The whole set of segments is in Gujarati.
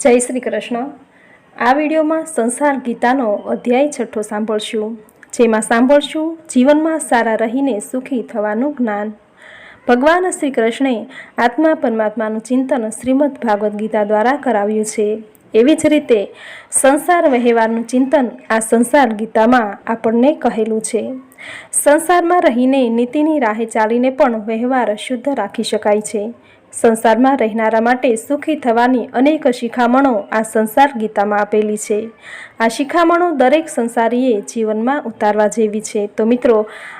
જય શ્રી કૃષ્ણ. આ વિડીયોમાં સંસાર ગીતાનો અધ્યાય છઠ્ઠો સાંભળશું, જેમાં સાંભળશું જીવનમાં સારા રહીને સુખી થવાનું જ્ઞાન. ભગવાન શ્રી કૃષ્ણે આત્મા પરમાત્માનું ચિંતન શ્રીમદ ભાગવદ્ ગીતા દ્વારા કરાવ્યું છે. એવી જ રીતે સંસાર વ્યવહારનું ચિંતન આ સંસાર ગીતામાં આપણને કહેલું છે. સંસારમાં રહીને નીતિની રાહે ચાલીને પણ વ્યવહાર શુદ્ધ રાખી શકાય છે. સંસારમાં રહેનારા માટે સુખી થવાની અનેક શિખામણો આ સંસાર ગીતામાં આપેલી છે. આ શિખામણો દરેક સંસારીએ જીવનમાં ઉતારવા જેવી છે. તો મિત્રો,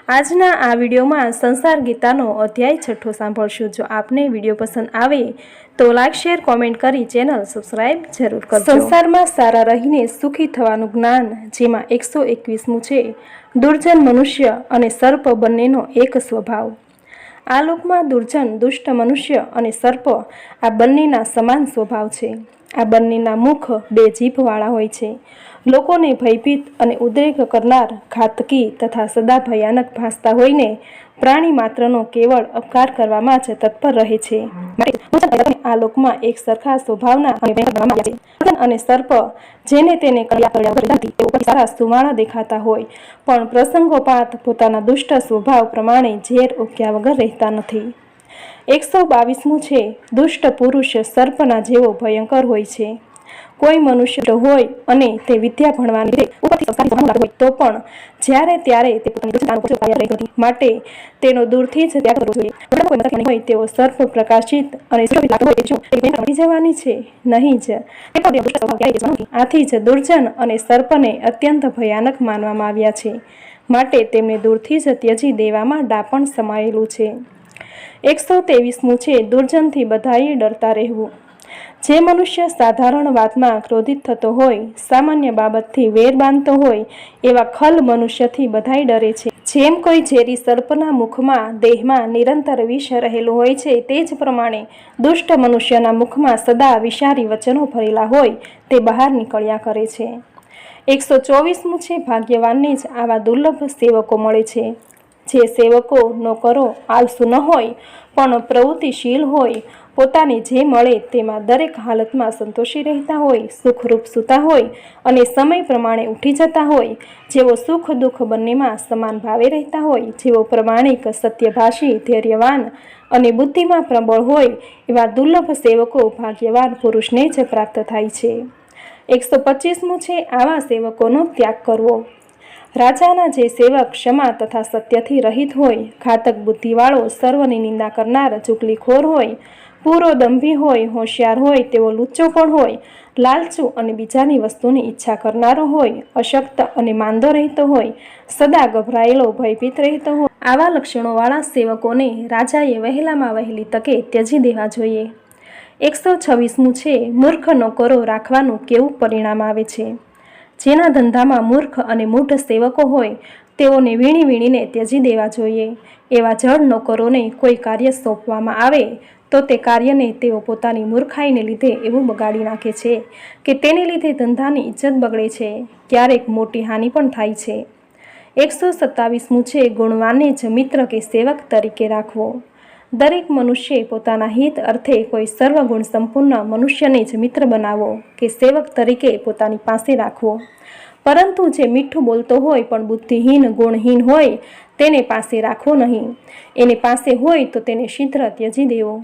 આજના આ વિડીયોમાં સંસાર ગીતાનો અધ્યાય છઠ્ઠો સાંભળશું. જો આપને વીડિયો પસંદ આવે, તો લાઇક શેર, કોમેન્ટ કરી ચેનલ સબસ્ક્રાઇબ જરૂર કરો સંસારમાં સારા રહીને સુખી થવાનું જ્ઞાન, જેમાં એકસો એકવીસમું છે, દુર્જન મનુષ્ય અને સર્પ બંનેનો એક સ્વભાવ. આ લોકમાં દુર્જન, દુષ્ટ મનુષ્ય અને સર્પ આ બંનેના સમાન સ્વભાવ છે. આ બંનેના મુખ બે જીભવાળા હોય છે. લોકોને ભયભીત અને ઉદ્રેક કરનાર ઘાતકી તથા સદા ભયાનક ભાસતા હોઈને પ્રાણી માત્રનો કેવળ અપકાર કરવામાં જ તત્પર રહે છે. આ લોકમાં એક સરખા સ્વભાવના અને સર્પ જેને તેને સારા સુવાળા દેખાતા હોય. પણ પ્રસંગોપાત પોતાના દુષ્ટ સ્વભાવ પ્રમાણે ઝેર ઉક્યા વગર રહેતા નથી. એકસો બાવીસમું છે, દુષ્ટ પુરુષ સર્પના જેવો ભયંકર હોય છે. કોઈ મનુષ્ય હોય અને તે વિદ્યા ભણવાની હોય, તો પણ જ્યારે ત્યારે તે પોતાની માટે તેનો દૂરથી જ ત્યાગ કરવો જોઈએ. હોય, તેઓ સર્પ પ્રકાશિત અને જવાની છે, નહીં જ. આથી જ દુર્જન અને સર્પને અત્યંત ભયાનક માનવામાં આવ્યા છે. માટે તેમને દૂરથી જ ત્યજી દેવામાં ડાપણ સમાયેલું છે. એકસો તેવીસમું છે, દુર્જનથી બધાએ ડરતા રહેવું. જે મનુષ્ય સાધારણ વાતમાં ક્રોધિત થતો હોય, સામાન્ય બાબતથી વેર બાંધતો હોય, એવા ખલ મનુષ્યથી બધાય ડરે છે. જેમ કોઈ ઝેરી સર્પના મુખમાં, દેહમાં નિરંતર વિષ રહેલું હોય છે, તે જ પ્રમાણે દુષ્ટ મનુષ્યના મુખમાં સદા વિષારી વચનો ભરેલા હોય, તે બહાર નીકળ્યા કરે છે. એકસો ચોવીસમું છે, ભાગ્યવાનને જ આવા દુર્લભ સેવકો મળે છે. જે સેવકો નોકરો આળસુ ન હોય, પણ પ્રવૃત્તિશીલ હોય પોતાને જે મળે તેમાં દરેક હાલતમાં સંતોષી રહેતા હોય, સુખરૂપ સૂતા હોય અને સમય પ્રમાણે ઉઠી જતા હોય, જેઓ સુખ દુઃખ બંનેમાં સમાન ભાવે રહેતા હોય, જેઓ પ્રમાણિક, સત્યભાષી, ધૈર્યવાન અને બુદ્ધિમાં પ્રબળ હોય, એવા દુર્લભ સેવકો ભાગ્યવાન પુરુષને જ પ્રાપ્ત થાય છે. એકસો પચીસમું છે, આવા સેવકોનો ત્યાગ કરવો. રાજાના જે સેવક ક્ષમા તથા સત્યથી રહિત હોય, ઘાતક બુદ્ધિવાળો સર્વની નિંદા કરનાર ચૂકલીખોર હોય પૂરો દંભી હોય, હોશિયાર હોય તેવો લુચ્ચો પણ હોય, લાલચુ અને બીજાની વસ્તુની ઈચ્છા કરનારો હોય, અશક્ત અને માંદો રહેતો હોય, સદા ગભરાયેલો ભયભીત રહેતો હોય. આવા લક્ષણોવાળા સેવકોને રાજાએ વહેલામાં વહેલી તકે ત્યજી દેવા જોઈએ. એકસો છવ્વીસમું છે, મૂર્ખ નોકરો રાખવાનું કેવું પરિણામ આવે છે? જેના ધંધામાં મૂર્ખ અને મૂઢ સેવકો હોય, તેઓને વીણી વીણીને ત્યજી દેવા જોઈએ. એવા જળ નોકરોને કોઈ કાર્ય સોંપવામાં આવે, તો તે કાર્યને તેઓ પોતાની મૂર્ખાઈને લીધે એવું બગાડી નાખે છે, કે તેને લીધે ધંધાની ઇજ્જત બગડે છે, ક્યારેક મોટી હાનિ પણ થાય છે. એકસો સત્તાવીસમું છે ગુણવાનને જ મિત્ર કે સેવક તરીકે રાખવો. દરેક મનુષ્યએ પોતાના હિત અર્થે કોઈ સર્વગુણ સંપૂર્ણ મનુષ્યને જ મિત્ર બનાવો કે સેવક તરીકે પોતાની પાસે રાખવો. પરંતુ જે મીઠું બોલતો હોય પણ બુદ્ધિહીન, ગુણહીન હોય તેને પાસે રાખવો નહીં. એને પાસે હોય તો તેને શીઘ્ર ત્યજી દેવો.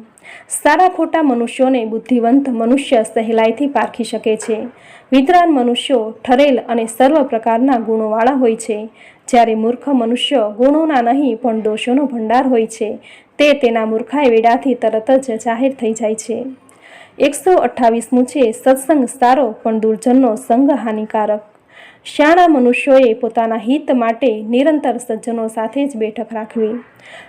સારા ખોટા મનુષ્યોને બુદ્ધિવંત મનુષ્ય સહેલાઈથી પારખી શકે છે. વિદ્વાન મનુષ્યો ઠરેલ અને સર્વ પ્રકારના ગુણોવાળા હોય છે. જ્યારે મૂર્ખ મનુષ્ય ગુણોના નહીં પણ દોષોનો ભંડાર હોય છે. તે તેના મૂર્ખાઈ વેડાથી તરત જ જાહેર થઈ જાય છે. એકસો અઠ્ઠાવીસમું છે, સત્સંગ સારો પણ દુર્જનનો સંગ હાનિકારક. શાણા મનુષ્યોએ પોતાના હિત માટે નિરંતર સજ્જનો સાથે જ બેઠક રાખવી.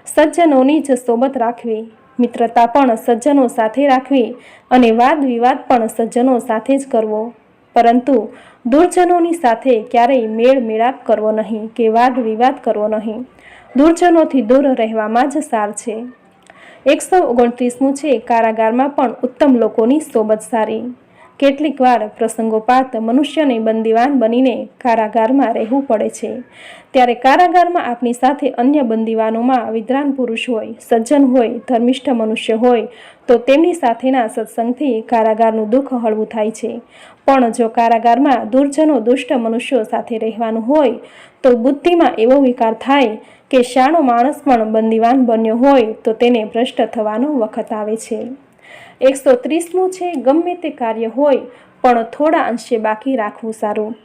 સજ્જનોની જ સોબત રાખવી. મિત્રતા પણ સજ્જનો સાથે રાખવી અને વાદ વિવાદ પણ સજ્જનો સાથે જ કરવો. પરંતુ દુર્જનોની સાથે ક્યારેય મેળ મેળાપ કરવો નહીં કે વાદ વિવાદ કરવો નહીં. દુર્જનોથી દૂર રહેવામાં જ સાર છે. એકસો ઓગણત્રીસમું છે કારાગારમાં પણ ઉત્તમ લોકોની સોબત સારી. કેટલીક વાર પ્રસંગોપાત મનુષ્યને બંદીવાન બનીને કારાગારમાં રહેવું પડે છે. ત્યારે કારાગારમાં આપણી સાથે અન્ય બંદીવાનોમાં વિદ્રાન પુરુષ હોય, સજ્જન હોય, ધર્મિષ્ઠ મનુષ્ય હોય, તો તેમની સાથેના સત્સંગથી કારાગારનું દુઃખ હળવું થાય છે. પણ જો કારાગારમાં દુર્જનો દુષ્ટ મનુષ્યો સાથે રહેવાનું હોય, તો બુદ્ધિમાં એવો વિકાર થાય કે શાણો માણસ પણ બંદીવાન બન્યો હોય, તો તેને ભ્રષ્ટ થવાનો વખત આવે છે. એકસો ત્રીસમું છે, ગમે તે કાર્ય હોય, પણ થોડા અંશે બાકી રાખવું સારું.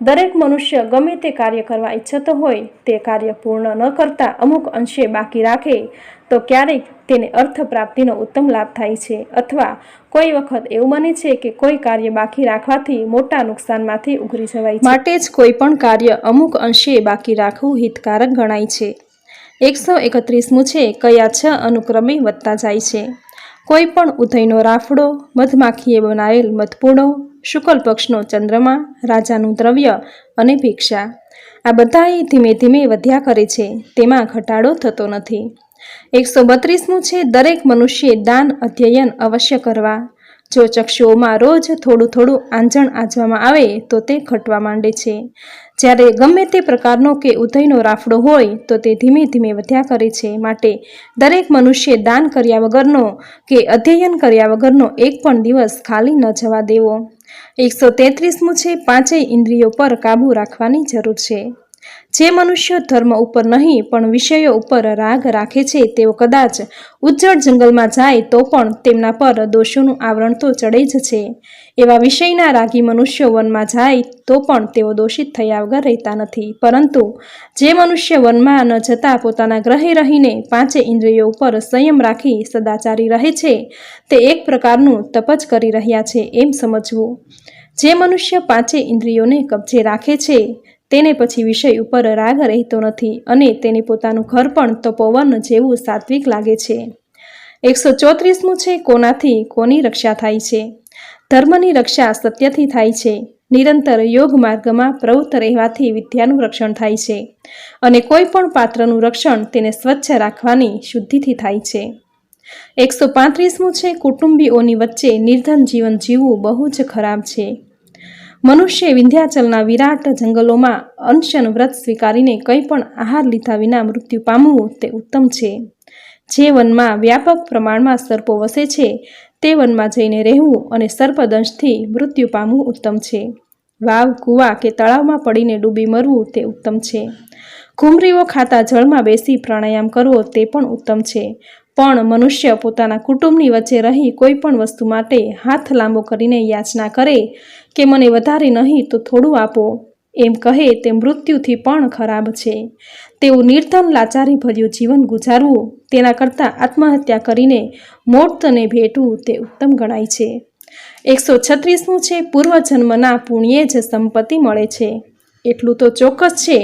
દરેક મનુષ્ય ગમે તે કાર્ય કરવા ઈચ્છતો હોય, તે કાર્ય પૂર્ણ ન કરતા અમુક અંશે બાકી રાખે, તો ક્યારેક તેને અર્થ પ્રાપ્તિનો ઉત્તમ લાભ થાય છે. અથવા કોઈ વખત એવું બને છે કે કોઈ કાર્ય બાકી રાખવાથી મોટા નુકસાનમાંથી ઉઘરી જવાય માટે જ કોઈ પણ કાર્ય અમુક અંશે બાકી રાખવું હિતકારક ગણાય છે. એકસો એકત્રીસમું છે, કયા છ અનુક્રમે વધતા જાય છે. કોઈ પણ ઉધઈનો રાફડો, મધમાખીએ બનાવેલ મધપૂડો, શુકલ પક્ષનો ચંદ્રમા, રાજાનું દ્રવ્ય અને ભિક્ષા. આ બધાએ ધીમે ધીમે વધ્યા કરે છે. તેમાં ઘટાડો થતો નથી. એકસો બત્રીસમું છે દરેક મનુષ્યે દાન અધ્યયન અવશ્ય કરવા. જો ચક્ષુઓમાં રોજ થોડું થોડું આંજણ આંજવામાં આવે, તો તે ઘટવા માંડે છે. જ્યારે ગમે તે પ્રકારનો કે ઉદયનો રાફડો હોય, તો તે ધીમે ધીમે વધ્યા કરે છે. માટે દરેક મનુષ્ય દાન કર્યા વગરનો કે અધ્યયન કર્યા વગરનો એક પણ દિવસ ખાલી ન જવા દેવો. એકસો તેત્રીસમું છે, પાંચેય ઇન્દ્રિયો પર કાબૂ રાખવાની જરૂર છે. જે મનુષ્ય ધર્મ ઉપર નહીં, પણ વિષયો ઉપર રાગ રાખે છે, તેઓ કદાચ ઉજ્જડ જંગલમાં જાય, તો પણ તેમના પર દોષોનું આવરણ તો ચડે જ છે. એવા વિષયના રાગી મનુષ્યો વનમાં જાય, તો પણ તેઓ દોષિત થયા વગર રહેતા નથી. પરંતુ જે મનુષ્ય વનમાં ન જતા, પોતાના ગ્રહે રહીને પાંચે ઇન્દ્રિયો ઉપર સંયમ રાખી સદાચારી રહે છે, તે એક પ્રકારનું તપ જ કરી રહ્યા છે, એમ સમજવું. જે મનુષ્ય પાંચે ઇન્દ્રિયોને કબજે રાખે છે તેને પછી વિષય ઉપર રાગ રહેતો નથી અને તેને પોતાનું ઘર પણ તપોવન જેવું સાત્વિક લાગે છે. એકસો ચોત્રીસમું છે, કોનાથી કોની રક્ષા થાય છે? ધર્મની રક્ષા સત્યથી થાય છે. નિરંતર યોગ માર્ગમાં પ્રવૃત્ત રહેવાથી વિદ્યાનું રક્ષણ થાય છે અને કોઈ પણ પાત્રનું રક્ષણ તેને સ્વચ્છ રાખવાની શુદ્ધિથી થાય છે. એકસો પાંત્રીસમું છે, કુટુંબીઓની વચ્ચે નિર્ધન જીવન જીવવું બહુ જ ખરાબ છે. મનુષ્ય વિંધ્યાચલના વિરાટ જંગલોમાં અનશન વ્રત સ્વીકારીને કંઈ પણ આહાર લીધા વિના મૃત્યુ પામવું તે ઉત્તમ છે. જે વનમાં વ્યાપક પ્રમાણમાં સર્પો વસે છે, તે વનમાં જઈને રહેવું અને સર્પદંશથી મૃત્યુ પામવું ઉત્તમ છે. વાવ, કૂવા કે તળાવમાં પડીને ડૂબી મરવું તે ઉત્તમ છે. ઘૂમરીઓ ખાતા જળમાં બેસી પ્રાણાયામ કરવો તે પણ ઉત્તમ છે. પણ મનુષ્ય પોતાના કુટુંબની વચ્ચે રહી કોઈ પણ વસ્તુ માટે હાથ લાંબો કરીને યાચના કરે કે મને વધારે નહીં તો થોડું આપો. એમ કહે તે મૃત્યુથી પણ ખરાબ છે. તેવું નિર્ધન લાચારી ભર્યું જીવન ગુજારવું, તેના કરતાં આત્મહત્યા કરીને મોતને ભેટવું તે ઉત્તમ ગણાય છે. એકસો છત્રીસમું છે પૂર્વજન્મના પુણ્યે જ સંપત્તિ મળે છે. એટલું તો ચોક્કસ છે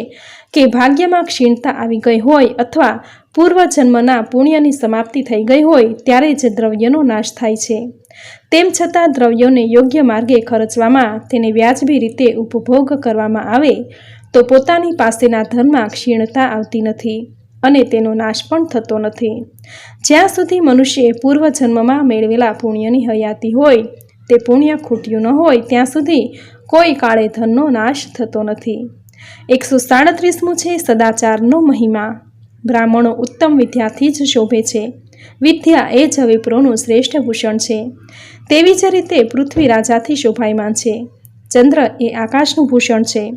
કે ભાગ્યમાં ક્ષીણતા આવી ગઈ હોય અથવા પૂર્વજન્મના પુણ્યની સમાપ્તિ થઈ ગઈ હોય, ત્યારે જ દ્રવ્યનો નાશ થાય છે. તેમ છતાં દ્રવ્યોને યોગ્ય માર્ગે ખર્ચવામાં તેને વ્યાજબી રીતે ઉપભોગ કરવામાં આવે, તો પોતાની પાસેના ધનમાં ક્ષીણતા આવતી નથી અને તેનો નાશ પણ થતો નથી. જ્યાં સુધી મનુષ્યએ પૂર્વજન્મમાં મેળવેલા પુણ્યની હયાતી હોય, તે પુણ્ય ખૂટ્યું ન હોય, ત્યાં સુધી કોઈ કાળે ધનનો નાશ થતો નથી. એકસો સાડત્રીસમું છે સદાચારનો મહિમા. બ્રાહ્મણો ઉત્તમ વિદ્યાથી જ શોભે છે. વિદ્યા એ જ વિપ્રોનું શ્રેષ્ઠ ભૂષણ છે. તેવી જ રીતે પૃથ્વી રાજાથી શોભાયમાન છે. ચંદ્ર એ આકાશનું ભૂષણ છે.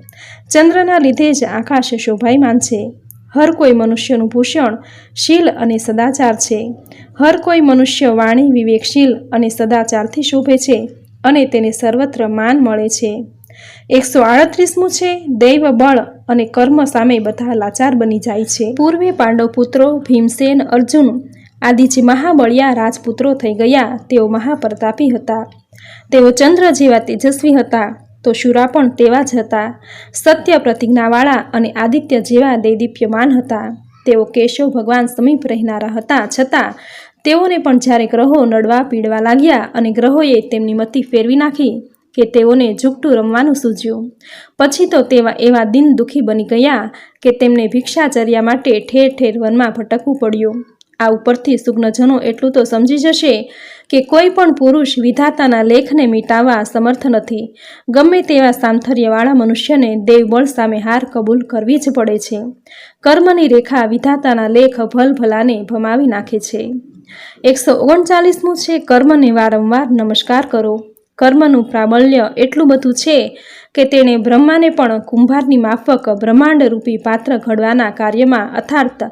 ચંદ્રના લીધે જ આકાશ શોભાયમાન છે. હર કોઈ મનુષ્યનું ભૂષણ શીલ અને સદાચાર છે. હર કોઈ મનુષ્ય વાણી વિવેકશીલ અને સદાચારથી શોભે છે અને તેને સર્વત્ર માન મળે છે. એકસો આડત્રીસમું છે, દૈવ બળ અને કર્મ સામે બધા લાચાર બની જાય છે. પૂર્વે પાંડવ પુત્રો ભીમસેન અર્જુન આદિ જે મહાબળિયા રાજપુત્રો થઈ ગયા. તેઓ મહાપ્રતાપી હતા. તેઓ ચંદ્ર જેવા તેજસ્વી હતા. તો શુરા પણ તેવા જ હતા. સત્ય પ્રતિજ્ઞાવાળા અને આદિત્ય જેવા દૈદીપ્યમાન હતા. તેઓ કેશવ ભગવાન સમીપ રહેનારા હતા. છતાં, તેઓને પણ જ્યારે ગ્રહો નડવા પીડવા લાગ્યા અને ગ્રહોએ તેમની મતિ ફેરવી નાખી કે તેઓને ઝૂકટું રમવાનું સૂજ્યું પછી તો તેવા એવા દિન દુઃખી બની ગયા કે તેમને ભિક્ષાચર્યા માટે ઠેર ઠેર વનમાં ભટકવું પડ્યું. આ ઉપરથી સુગ્નજનો એટલું તો સમજી જશે કે કોઈ પણ પુરુષ વિધાતાના લેખને મિટાવવા સમર્થ નથી. ગમે તેવા સામથર્યવાળા મનુષ્યને દેવબળ સામે હાર કબૂલ કરવી જ પડે છે. કર્મની રેખા વિધાતાના લેખ ભલભલાને ભમાવી નાખે છે. એકસો ઓગણચાલીસમું છે કર્મને વારંવાર નમસ્કાર કરો. કર્મનું પ્રાબલ્ય એટલું બધું છે કે તેણે બ્રહ્માને પણ કુંભારની માફક બ્રહ્માંડ રૂપી પાત્ર ઘડવાના કાર્યમાં અર્થાત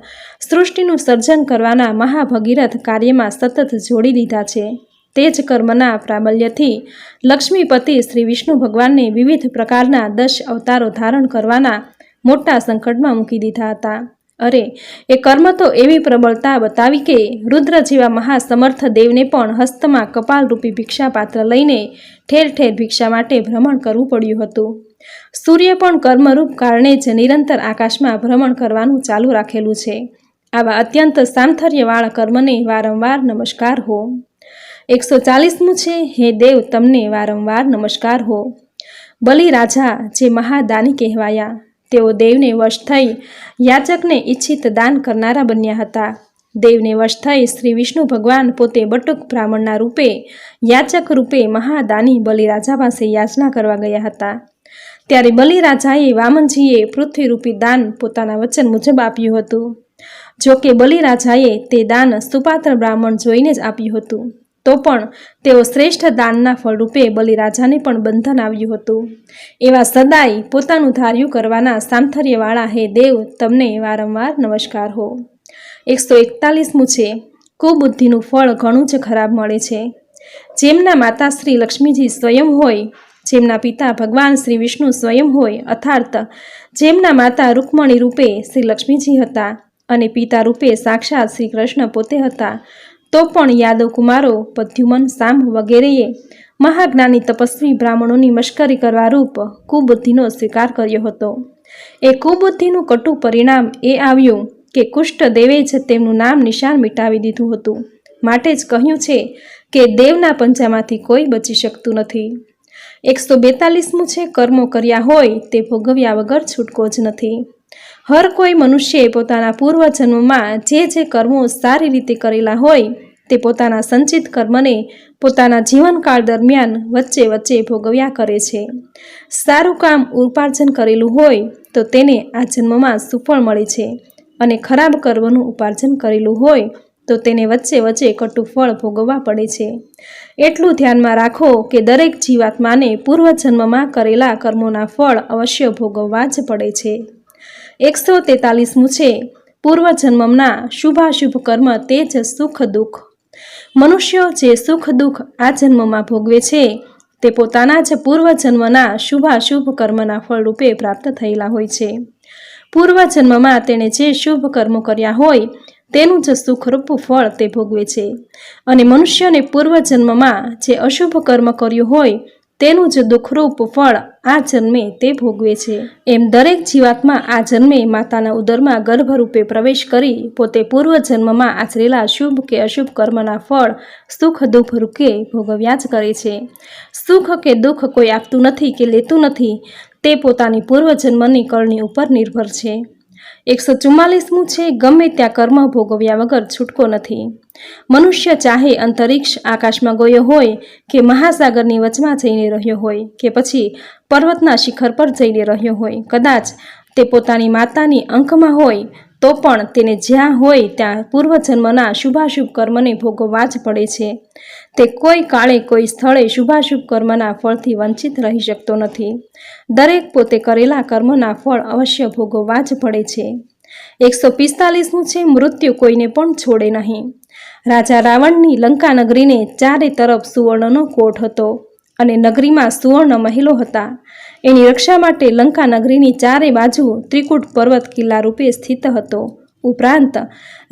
સૃષ્ટિનું સર્જન કરવાના મહાભગીરથ કાર્યમાં સતત જોડી દીધા છે. તે જ કર્મના પ્રાબલ્યથી લક્ષ્મીપતિ શ્રી વિષ્ણુ ભગવાનને વિવિધ પ્રકારના દશ અવતારો ધારણ કરવાના મોટા સંકટમાં મૂકી દીધા હતા. અરે, એ કર્મ તો એવી પ્રબળતા બતાવી કે રુદ્ર જેવા મહાસમર્થ દેવને પણ હસ્તમાં કપાલરૂપી ભિક્ષાપાત્ર લઈને ઠેર ઠેર ભિક્ષા માટે ભ્રમણ કરવું પડ્યું હતું. સૂર્ય પણ કર્મરૂપ કારણે જ નિરંતર આકાશમાં ભ્રમણ કરવાનું ચાલુ રાખેલું છે. આવા અત્યંત સામથર્યવાળા કર્મને વારંવાર નમસ્કાર હો. એકસો ચાલીસમું છે, હે દેવ, તમને વારંવાર નમસ્કાર હો. બલિ રાજા જે મહાદાની કહેવાયા, તેઓ દેવને વશ થઈ યાચકને ઈચ્છિત દાન કરનારા બન્યા હતા. દેવને વશ થઈ શ્રી વિષ્ણુ ભગવાન પોતે બટુક બ્રાહ્મણના રૂપે, યાચક રૂપે મહાદાની બલિરાજા પાસે યાચના કરવા ગયા હતા. ત્યારે બલિરાજાએ વામનજીએ પૃથ્વીરૂપી દાન પોતાના વચન મુજબ આપ્યું હતું. જો કે બલિરાજાએ તે દાન સુપાત્ર બ્રાહ્મણ જોઈને જ આપ્યું હતું. તો પણ તેઓ શ્રેષ્ઠ દાનના ફળરૂપે બલિરાજાને પણ બંધન આવ્યું હતું. એવા સદાય પોતાનું ધાર્યું કરવાના સામથર્યવાળા હે દેવ, તમને વારંવાર નમસ્કાર હો. એકસો એકતાલીસમું છે. કુબુદ્ધિનું ફળ ઘણું જ ખરાબ મળે છે. જેમના માતા શ્રી લક્ષ્મીજી સ્વયં હોય, જેમના પિતા ભગવાન શ્રી વિષ્ણુ સ્વયં હોય અર્થાત જેમના માતા રૂકમણી રૂપે શ્રી લક્ષ્મીજી હતા અને પિતા રૂપે સાક્ષાત શ્રી કૃષ્ણ પોતે હતા. તો પણ યાદવ કુમારો પદ્યુમન સામ વગેરેએ મહાજ્ઞાની તપસ્વી બ્રાહ્મણોની મશ્કરી કરવા રૂપ કુબુદ્ધિનો સ્વીકાર કર્યો હતો. એ કુબુદ્ધિનું કટુ પરિણામ એ આવ્યું કે કુષ્ઠ દેવે જ તેમનું નામ નિશાન મિટાવી દીધું હતું. માટે જ કહ્યું છે કે દેવના પંજામાંથી કોઈ બચી શકતું નથી. એકસો બેતાલીસમું છે કર્મો કર્યા હોય તે ભોગવ્યા વગર છૂટકો જ નથી. હર કોઈ મનુષ્યએ પોતાના પૂર્વજન્મમાં જે જે કર્મો સારી રીતે કરેલા હોય, તે પોતાના સંચિત કર્મને પોતાના જીવનકાળ દરમિયાન વચ્ચે વચ્ચે ભોગવ્યા કરે છે. સારું કામ ઉપાર્જન કરેલું હોય, તો તેને આ જન્મમાં સુફળ મળે છે અને ખરાબ કર્મનું ઉપાર્જન કરેલું હોય, તો તેને વચ્ચે વચ્ચે કટુ ફળ ભોગવવા પડે છે. એટલું ધ્યાનમાં રાખો કે દરેક જીવાત્માને પૂર્વજન્મમાં કરેલા કર્મોના ફળ અવશ્ય ભોગવવા જ પડે છે. એકસો તેતાલીસમું છે. પૂર્વજન્મના શુભાશુભ કર્મ તે જ સુખ દુઃખ. મનુષ્યો જે સુખ દુઃખ આ જન્મમાં ભોગવે છે, તે પોતાના જ પૂર્વજન્મના શુભાશુભ કર્મના ફળરૂપે પ્રાપ્ત થયેલા હોય છે. પૂર્વજન્મમાં તેણે જે શુભ કર્મો કર્યા હોય, તેનું જ સુખરૂપ ફળ તે ભોગવે છે. અને મનુષ્યને પૂર્વજન્મમાં જે અશુભ કર્મ કર્યું હોય તેનું જ દુઃખરૂપ ફળ આ જન્મે તે ભોગવે છે. એમ દરેક જીવાત્મા આ જન્મે માતાના ઉદરમાં ગર્ભરૂપે પ્રવેશ કરી પોતે પૂર્વજન્મમાં આચરેલા શુભ કે અશુભ કર્મના ફળ સુખ દુઃખ રૂપે ભોગવ્યા જ કરે છે. સુખ કે દુઃખ કોઈ આપતું નથી કે લેતું નથી તે પોતાની પૂર્વજન્મની કરણી ઉપર નિર્ભર છે. એકસો ચુમ્માલીસમું છે, ગમે ત્યાં કર્મ ભોગવ્યા વગર છૂટકો નથી. મનુષ્ય ચાહે અંતરિક્ષ આકાશમાં ગયો હોય કે મહાસાગરની વચમાં જઈને રહ્યો હોય કે પછી પર્વતના શિખર પર જઈને રહ્યો હોય. કદાચ તે પોતાની માતાની અંકમાં હોય તો પણ તેને જ્યાં હોય ત્યાં પૂર્વજન્મના શુભાશુભ કર્મને ભોગવવા જ પડે છે. તે કોઈ કાળે કોઈ સ્થળે શુભાશુભ કર્મના ફળથી વંચિત રહી શકતો નથી. દરેક પોતે કરેલા કર્મના ફળ અવશ્ય ભોગવવા જ પડે છે. એકસો પિસ્તાલીસનું છે મૃત્યુ કોઈને પણ છોડે નહીં. રાજા રાવણની લંકા નગરીને ચારે તરફ સુવર્ણનો કોટ હતો અને નગરીમાં સુવર્ણ મહેલો હતા. એની રક્ષા માટે લંકા નગરીની ચારે બાજુ ત્રિકૂટ પર્વત કિલ્લા રૂપે સ્થિત હતો. ઉપરાંત,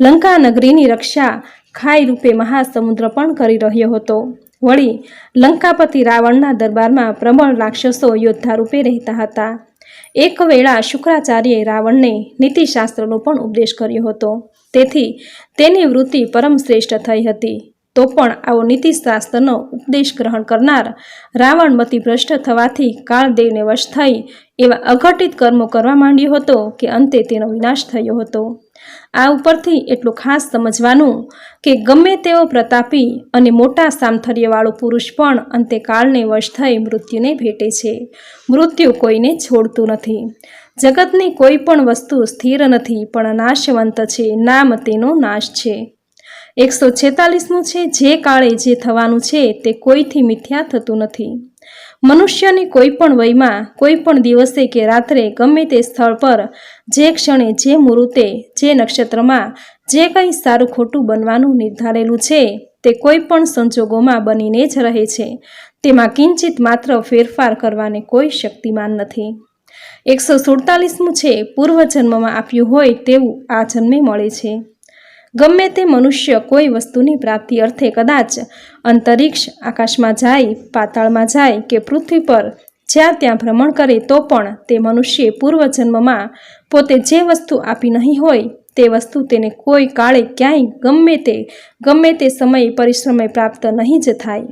લંકા નગરીની રક્ષા ખાઈ રૂપે મહાસમુદ્ર પણ કરી રહ્યો હતો. વળી, લંકાપતિ રાવણના દરબારમાં પ્રબળ રાક્ષસો યોદ્ધા રૂપે રહેતા હતા. એક વેળા શુક્રાચાર્યે રાવણને નીતિશાસ્ત્રનો પણ ઉપદેશ કર્યો હતો. તેથી, તેની વૃત્તિ પરમ શ્રેષ્ઠ થઈ હતી. તો પણ આવો નીતિશાસ્ત્રનો ઉપદેશ ગ્રહણ કરનાર રાવણ મતિભ્રષ્ટ થવાથી કાળદેવને વશ થઈ એવા અઘટિત કર્મો કરવા માંડ્યો હતો કે અંતે તેનો વિનાશ થયો હતો. આ ઉપરથી એટલું ખાસ સમજવાનું કે ગમે તેવો પ્રતાપી અને મોટા સામથર્યવાળો પુરુષ પણ અંતે કાળને વશ થઈ મૃત્યુને ભેટે છે. મૃત્યુ કોઈને છોડતું નથી. જગતની કોઈ પણ વસ્તુ સ્થિર નથી પણ નાશવંત છે. નામ તેનો નાશ છે. એકસો છેતાલીસમું છે, જે કાળે જે થવાનું છે તે કોઈથી મિથ્યા થતું નથી. મનુષ્યની કોઈ પણ વયમાં કોઈ પણ દિવસે કે રાત્રે ગમે તે સ્થળ પર, જે ક્ષણે, જે મુહૂર્તે, જે નક્ષત્રમાં, જે કંઈ સારું ખોટું બનવાનું નિર્ધારેલું છે, તે કોઈ પણ સંજોગોમાં બનીને જ રહે છે. તેમાં કિંચિત માત્ર ફેરફાર કરવાને કોઈ શક્તિમાન નથી. એકસો સુડતાલીસમું છે, પૂર્વજન્મમાં આપ્યું હોય તેવું આ જન્મે મળે છે. ગમે તે મનુષ્ય કોઈ વસ્તુની પ્રાપ્તિ અર્થે કદાચ અંતરિક્ષ આકાશમાં જાય, પાતાળમાં જાય કે પૃથ્વી પર જ્યાં ત્યાં ભ્રમણ કરે તો પણ તે મનુષ્ય પૂર્વજન્મમાં પોતે જે વસ્તુ આપી નહીં હોય, તે વસ્તુ તેને કોઈ કાળે ક્યાંય ગમે તે ગમે તે સમયે પરિશ્રમે પ્રાપ્ત નહીં જ થાય.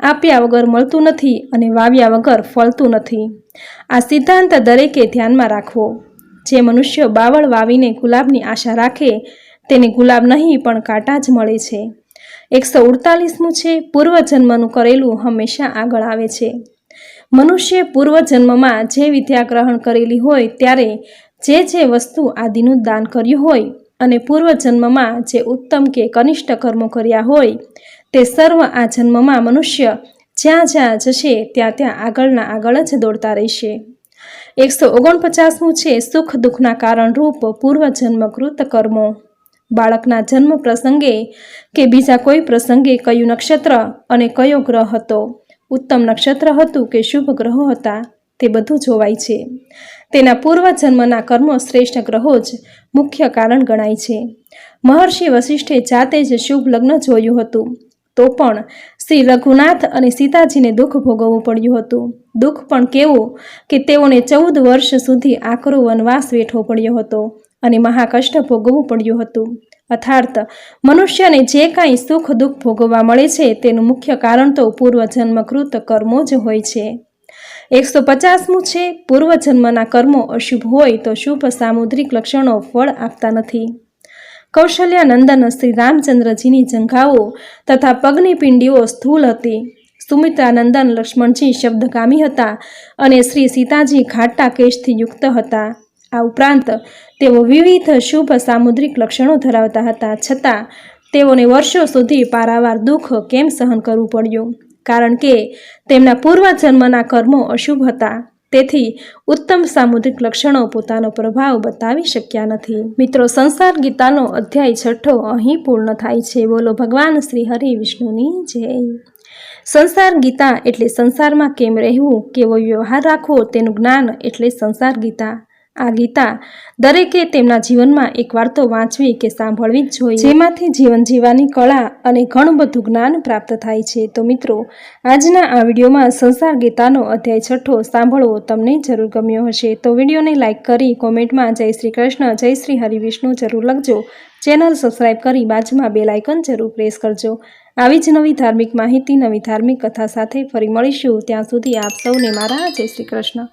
આપ્યા વગર મળતું નથી અને વાવ્યા વગર ફળતું નથી. આ સિદ્ધાંત દરેકે ધ્યાનમાં રાખવો. જે મનુષ્ય બાવળ વાવીને ગુલાબની આશા રાખે તેને ગુલાબ નહીં, પણ કાંટા જ મળે છે. એકસો અડતાલીસમું છે, પૂર્વજન્મનું કરેલું હંમેશા આગળ આવે છે. મનુષ્ય પૂર્વજન્મમાં જે વિદ્યા ગ્રહણ કરેલી હોય, ત્યારે જે જે વસ્તુ આદિનું દાન કર્યું હોય અને પૂર્વજન્મમાં જે ઉત્તમ કે કનિષ્ઠ કર્મો કર્યા હોય, તે સર્વ આ જન્મમાં મનુષ્ય જ્યાં જ્યાં જશે, ત્યાં ત્યાં આગળના આગળ જ દોડતા રહેશે. એકસો ઓગણપચાસમું છે, સુખ દુઃખના કારણરૂપ પૂર્વજન્મકૃત કર્મો. બાળકના જન્મ પ્રસંગે કે બીજા કોઈ પ્રસંગે કયું નક્ષત્ર અને કયો ગ્રહ હતો? ઉત્તમ નક્ષત્ર હતું કે શુભ ગ્રહો હતા? તે બધું જોવાય છે. તેના પૂર્વજન્મના કર્મો શ્રેષ્ઠ ગ્રહો જ મુખ્ય કારણ ગણાય છે. મહર્ષિ વશિષ્ઠે જાતે જ શુભ લગ્ન જોયું હતું. તો પણ શ્રી રઘુનાથ અને સીતાજીને દુઃખ ભોગવવું પડ્યું હતું. દુઃખ પણ કેવું કે તેઓને ચૌદ વર્ષ સુધી આકરો વનવાસ વેઠવો પડ્યો હતો. અને મહાકષ્ટ ભોગવવું પડ્યું હતું. અર્થાર્થ મનુષ્યને જે કાંઈ સુખ દુઃખ ભોગવવા મળે છે તેનું મુખ્ય કારણ તો પૂર્વજન્મકૃત કર્મો જ હોય છે. એકસો પચાસમું છે, પૂર્વજન્મના કર્મો અશુભ હોય તો શુભ સામુદ્રિક લક્ષણો ફળ આપતા નથી. કૌશલ્યા નંદન શ્રી રામચંદ્રજીની જંઘાઓ તથા પગની પિંડીઓ સ્થૂલ હતી. સુમિત્રાનંદન લક્ષ્મણજી શબ્દગામી હતા અને શ્રી સીતાજી ઘાટા કેશથી યુક્ત હતા. આ ઉપરાંત તેઓ વિવિધ શુભ સામુદ્રિક લક્ષણો ધરાવતા હતા, છતાં તેઓને વર્ષો સુધી પારાવાર દુઃખ કેમ સહન કરવું પડ્યું? કારણ કે તેમના પૂર્વજન્મના કર્મો અશુભ હતા, તેથી ઉત્તમ સામુદ્રિક લક્ષણો પોતાનો પ્રભાવ બતાવી શક્યા નથી. મિત્રો, સંસાર ગીતાનો અધ્યાય છઠ્ઠો અહીં પૂર્ણ થાય છે. બોલો, ભગવાન શ્રી હરિ વિષ્ણુની જય. સંસાર ગીતા એટલે સંસારમાં કેમ રહેવું, કેવો વ્યવહાર રાખવો, તેનું જ્ઞાન એટલે સંસાર ગીતા. આ ગીતા દરેકે તેમના જીવનમાં એકવાર તો વાંચવી કે સાંભળવી જ જોઈએ. જેમાંથી જીવન જીવવાની કળા અને ઘણું બધું જ્ઞાન પ્રાપ્ત થાય છે. તો મિત્રો, આજના આ વિડીયોમાં સંસાર ગીતાનો અધ્યાય છઠ્ઠો સાંભળવો તમને જરૂર ગમ્યો હશે. તો વિડીયોને લાઇક કરી કોમેન્ટમાં જય શ્રી કૃષ્ણ, જય શ્રી હરિવિષ્ણુ જરૂર લખજો. ચેનલ સબસ્ક્રાઇબ કરી બાજુમાં બે લાઇકન જરૂર પ્રેસ કરજો. આવી જ નવી ધાર્મિક માહિતી, નવી ધાર્મિક કથા સાથે ફરી મળીશું. ત્યાં સુધી આપ સૌને મારા જય શ્રી કૃષ્ણ.